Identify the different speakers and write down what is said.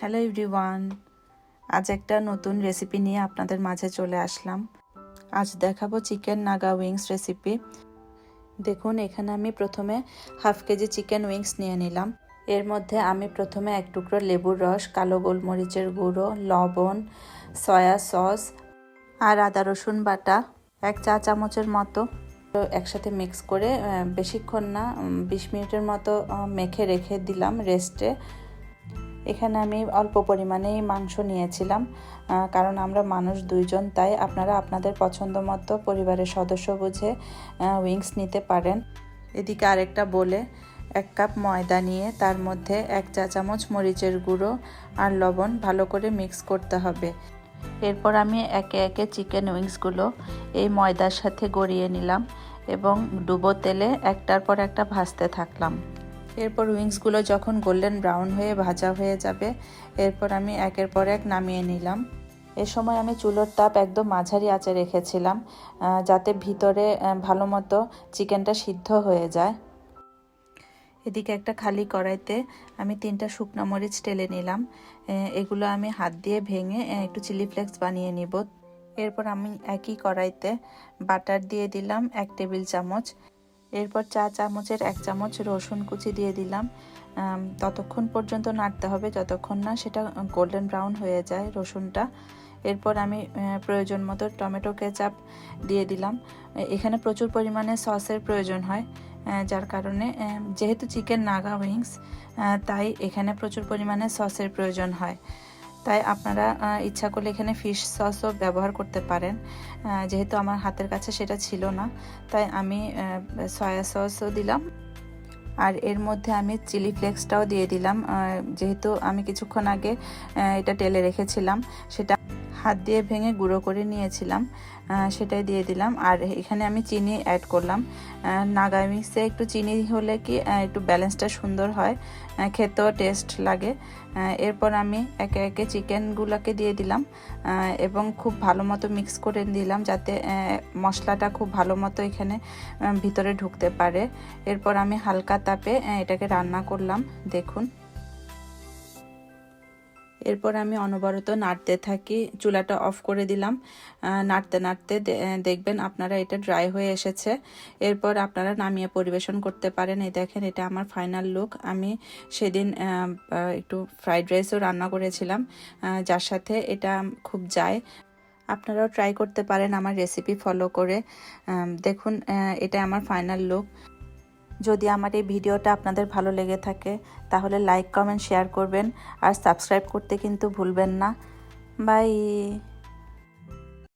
Speaker 1: Hello everyone, আজ একটা নতুন রেসিপি নিয়ে আপনাদের মাঝে চলে আসলাম। আজ দেখাবো চিকেন নাগা উইংস রেসিপি দেখুন, এখানে আমি প্রথমে হাফ কেজি চিকেন উইংস নিয়ে নিলাম। এর মধ্যে আমি প্রথমে এক টুকরো লেবুর রস, কালো গোলমরিচের গুঁড়ো, লবণ, সয়া সস আর আদা রসুন বাটা এক চা চামচের মতো। একসাথে মিক্স করে বেশিক্ষণ না বিশ মিনিটের মতো মেখে রেখে দিলাম রেস্টে এখানে আমি অল্প পরিমাণেই মাংস নিয়েছিলাম কারণ আমরা মানুষ দুইজন, তাই আপনারা আপনাদের পছন্দ মতো পরিবারের সদস্য বুঝে উইংস নিতে পারেন। এদিকে আরেকটা বলে, এক কাপ ময়দা নিয়ে তার মধ্যে এক চা চামচ মরিচের গুঁড়ো আর লবণ ভালো করে মিক্স করতে হবে। এরপর আমি একে একে চিকেন উইংসগুলো এই ময়দার সাথে গড়িয়ে নিলাম এবং ডুবো তেলে একটার পর একটা ভাজতে থাকলাম। এরপর উইংসগুলো যখন গোল্ডেন ব্রাউন হয়ে ভাজা হয়ে যাবে, এরপর আমি একের পর এক নামিয়ে নিলাম। এ সময় আমি চুলোর তাপ একদম মাঝারি আঁচে রেখেছিলাম যাতে ভিতরে ভালো মতো চিকেনটা সিদ্ধ হয়ে যায়। এদিকে একটা খালি কড়াইতে আমি তিনটা শুকনো মরিচ টেলে নিলাম। এগুলো আমি হাত দিয়ে ভেঙে একটু চিলি ফ্লেক্স বানিয়ে নিব। এরপর আমি একই কড়াইতে বাটার দিয়ে দিলাম এক টেবিল চামচ। এরপর চা চামচের এক চামচ রসুন কুচি দিয়ে দিলাম। ততক্ষণ পর্যন্ত নাড়তে হবে, যতক্ষণ না সেটা গোল্ডেন ব্রাউন হয়ে যায় রসুনটা। এরপর আমি প্রয়োজন মতো টমেটো কেচাপ দিয়ে দিলাম। এখানে প্রচুর পরিমাণে সসের প্রয়োজন হয় যার কারণে যেহেতু চিকেন নাগা উইংস তাই এখানে প্রচুর পরিমাণে সসের প্রয়োজন হয়। তাই আপনারা ইচ্ছা করলে এখানে ফিশ সসও ব্যবহার করতে পারেন। যেহেতু আমার হাতের কাছে সেটা ছিল না, তাই আমি সয়া সসও দিলাম। আর এর মধ্যে আমি চিলি ফ্লেক্সটাও দিয়ে দিলাম। যেহেতু আমি কিছুক্ষণ আগে এটা টেলে রেখেছিলাম, সেটা হাত দিয়ে ভেঙে গুঁড়ো করে নিয়েছিলাম সেটাই দিয়ে দিলাম। আর এখানে আমি চিনি অ্যাড করলাম। নাগা মিক্সে একটু চিনি হলে কি একটু ব্যালেন্সটা সুন্দর হয় খেতেও টেস্ট লাগে। এরপর আমি একে একে চিকেনগুলোকে দিয়ে দিলাম এবং খুব ভালো মতো মিক্স করে দিলাম যাতে মশলাটা খুব ভালো মতো এখানে ভিতরে ঢুকতে পারে। এরপর আমি হালকা তাপে এটাকে রান্না করলাম, দেখুন। এরপর আমি অনবরত নাড়তে থাকি, চুলাটা অফ করে দিলাম। নাড়তে নাড়তে দেখবেন আপনারা এটা ড্রাই হয়ে এসেছে। এরপর আপনারা নামিয়ে পরিবেশন করতে পারেন। এই দেখেন, এটা আমার ফাইনাল লুক। আমি সেদিন একটু ফ্রাইড রাইসও রান্না করেছিলাম যার সাথে এটা খুব যায়। আপনারাও ট্রাই করতে পারেন আমার রেসিপি ফলো করে। দেখুন এটা আমার ফাইনাল লুক। যদি আমার এই ভিডিওটা আপনাদের ভালো লেগে থাকে, তাহলে লাইক কমেন্ট শেয়ার করবেন। আর সাবস্ক্রাইব করতে কিন্তু ভুলবেন না। বাই